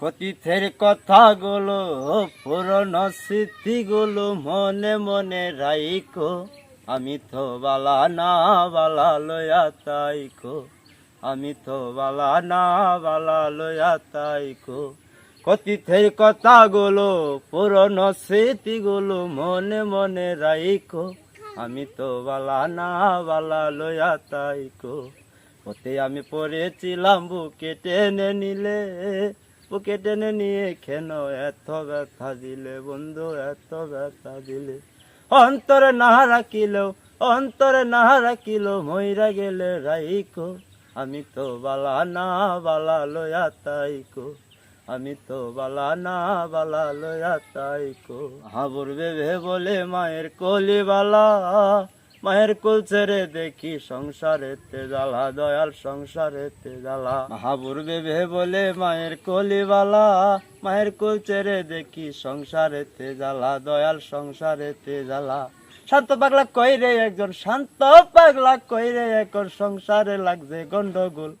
কথিতের কথাগুলো, পুরনো স্মৃতিগুলো মনে মনে রাইকো আমি তো বালা না বালা লয়া তাইকো আমি তো বালা না বালা লয়া তাইকো কথিতের কথাগুলো, পুরনো স্মৃতিগুলো মনে মনে রাইকো আমি তো বালা না বালা লয়া তাইকো ওতে আমি পড়েছিলাম বুকে টেনে নিলে। বুকে টেনে নিয়ে কেন এত ব্যথা দিলে, বন্ধু, এত ব্যথা দিলে। অন্তরে না রাখিলেও অন্তরে না রাখিল, মইরা গেলে রাইকো আমি তো বালা না, বালা লয়া তাইকো আমি তো বালা না, বালা লয়া তাইকো হাবুর বেবে বলে মায়ের কলি বালা মায়ের কুল ছেড়ে দেখি সংসারেতে জ্বালা, দয়াল সংসারেতে জ্বালা। মাহাবুর বেবে বলে মায়ের কলিবালা, মায়ের কুল ছেড়ে দেখি সংসারেতে জ্বালা, দয়াল সংসারেতে জ্বালা। শান্ত পাগলা কইরে একজন, শান্ত পাগলা কইরে এখন সংসারে লাগছে গন্ডগোল।